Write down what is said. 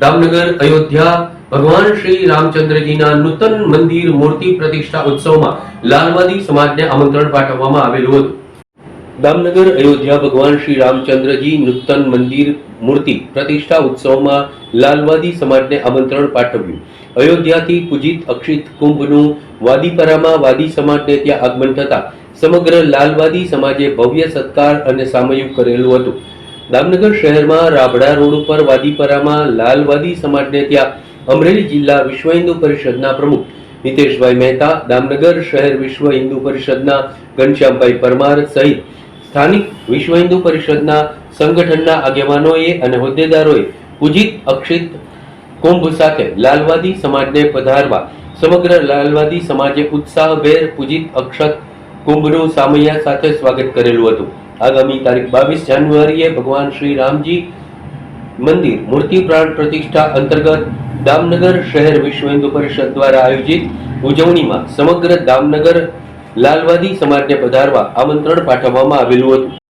દામનગર, અયોધ્યા, ભગવાન શ્રી રામચંદ્રજીના નૂતન મંદિર મૂર્તિ પ્રતિષ્ઠા ઉત્સવમાં લાલવાદી સમાજને આમંત્રણ પાઠવવામાં આવેલું હતું. દામનગર, અયોધ્યા, ભગવાન શ્રી રામચંદ્રજી નૂતન મંદિર મૂર્તિ પ્રતિષ્ઠા ઉત્સવમાં લાલવાદી સમાજને આમંત્રણ પાઠવ્યું. અયોધ્યાથી પૂજિત અક્ષિત કુંભનું વાદીપરામાં વાદી સમાજને ત્યાં આગમન થતા સમગ્ર લાલવાદી સમાજે ભવ્ય સત્કાર અને સામયિક કરેલું હતું. દામનગર શહેરમાં રાબડા રોડ ઉપર વાદીપરામાં લાલવાદી સમાજને ત્યાં અમરેલી જિલ્લા વિશ્વ હિન્દુ પરિષદના પ્રમુખ નિતેશભાઈ મહેતા દામનગર શહેર વિશ્વ હિન્દુ પરિષદના ઘનશ્યામભાઈ પરમાર સહિત સ્થાનિક વિશ્વ હિન્દુ પરિષદના સંગઠનના આગેવાનોએ અને હોદ્દેદારોએ પૂજિત અક્ષિત કુંભ સાથે લાલવાદી સમાજને પધારવા, સમગ્ર લાલવાદી સમાજે ઉત્સાહભેર પૂજિત અક્ષત કુંભનું સામૈયા સાથે સ્વાગત કરેલું હતું. આગામી તારીખ બાવીસ જાન્યુઆરીએ ભગવાન શ્રી રામજી મંદિર મૂર્તિ પ્રાણ પ્રતિષ્ઠા અંતર્ગત દામનગર શહેર વિશ્વ હિન્દુ પરિષદ દ્વારા આયોજિત ઉજવણીમાં સમગ્ર દામનગર લાલવાદી સમાજને પધારવા આમંત્રણ પાઠવવામાં આવેલું હતું.